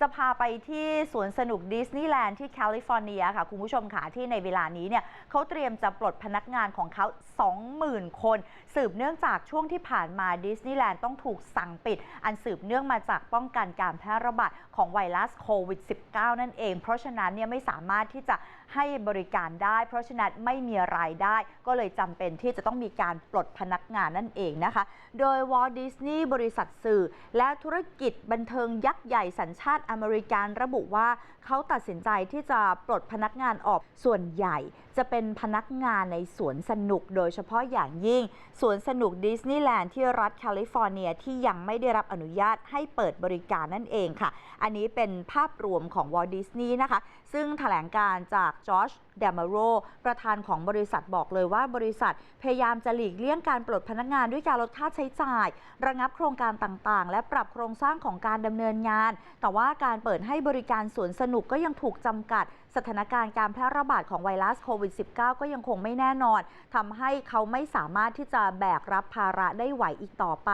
จะพาไปที่สวนสนุกดิสนีย์แลนด์ที่แคลิฟอร์เนียค่ะ คุณผู้ชมค่ะที่ในเวลานี้เนี่ยเขาเตรียมจะปลดพนักงานของเขา 20,000 คน สืบเนื่องจากช่วงที่ผ่านมาดิสนีย์แลนด์ต้องถูกสั่งปิด อันสืบเนื่องมาจากป้องกันการแพร่ระบาดของไวรัสโควิด -19 นั่นเอง เพราะฉะนั้นเนี่ยไม่สามารถที่จะให้บริการได้ เพราะฉะนั้นไม่มีรายได้ ก็เลยจำเป็นที่จะต้องมีการปลดพนักงานนั่นเองนะคะ โดยวอลดิสนีย์บริษัทสื่อ และธุรกิจบันเทิงยักษ์ใหญ่สัญชาติอเมริกันระบุว่าเขาตัดสินใจที่จะปลดพนักงานออกส่วนใหญ่ จะเป็นพนักงานในสวนสนุกโดยเฉพาะอย่างยิ่ง สวนสนุกดิสนีย์แลนด์ที่รัฐแคลิฟอร์เนียที่ยังไม่ได้รับอนุญาตให้เปิดบริการนั่นเองค่ะ อันนี้เป็นภาพรวมของวอลดิสนีย์นะคะ ซึ่งถแถลงการจากจอร์จเดมาโรประธานของบริษัทบอกเลยว่าบริษัทพยายามจะหลีกเลี่ยงการปลดพนักงานด้วยการลดค่าใช้จ่าย ระงับโครงการต่างๆ และปรับโครงสร้างของการดำเนินงาน แต่ว่าการเปิดให้บริการสวนสนุกก็ยังถูกจำกัด สถานการณ์การแพร่ระบาดของไวรัสโควิด -19 ก็ยังคงไม่แน่นอนทำให้เขาไม่สามารถที่จะแบกรับภาระได้ไหวอีกต่อไป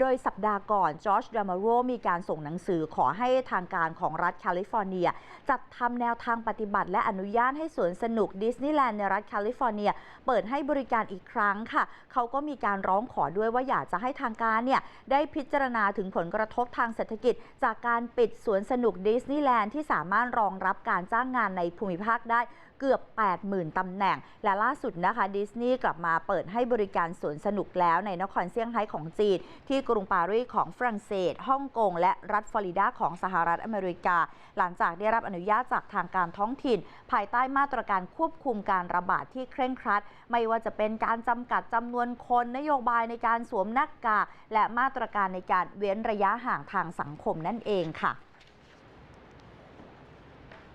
โดยสัปดาห์ก่อนจอร์จดามาโรมีการส่งหนังสือขอให้ทางการของรัฐแคลิฟอร์เนีย จัดทำแนวทางปฏิบัติ และอนุญาตให้สวนสนุกดิสนีย์แลนด์ในรัฐแคลิฟอร์เนีย เปิดให้บริการอีกครั้งค่ะ เขาก็มีการร้องขอด้วยว่าอยากจะให้ทางการเนี่ยได้พิจารณาถึงผลกระทบทางเศรษฐกิจ จากการปิดสวนสนุกดิสนีย์แลนด์ที่สามารถรองรับการจ้างงานในภูมิภาคได้เกือบ 80,000ตำแหน่ง และล่าสุดนะคะดิสนีย์กลับมาเปิดให้บริการสวนสนุกแล้วในนครเซี่ยงไฮ้ของจีน ที่กรุงปารีสของฝรั่งเศสฮ่องกงและรัฐฟลอริดาของสหรัฐอเมริกา หลังจากได้รับอนุญาตจากทางการท้องถิ่น ภายใต้มาตรการควบคุมการระบาดที่เคร่งครัด ไม่ว่าจะเป็นการจำกัดจำนวนคนนโยบายในการสวมหน้ากากและมาตรการในการเว้นระยะห่างทางสังคมนั่นเองค่ะ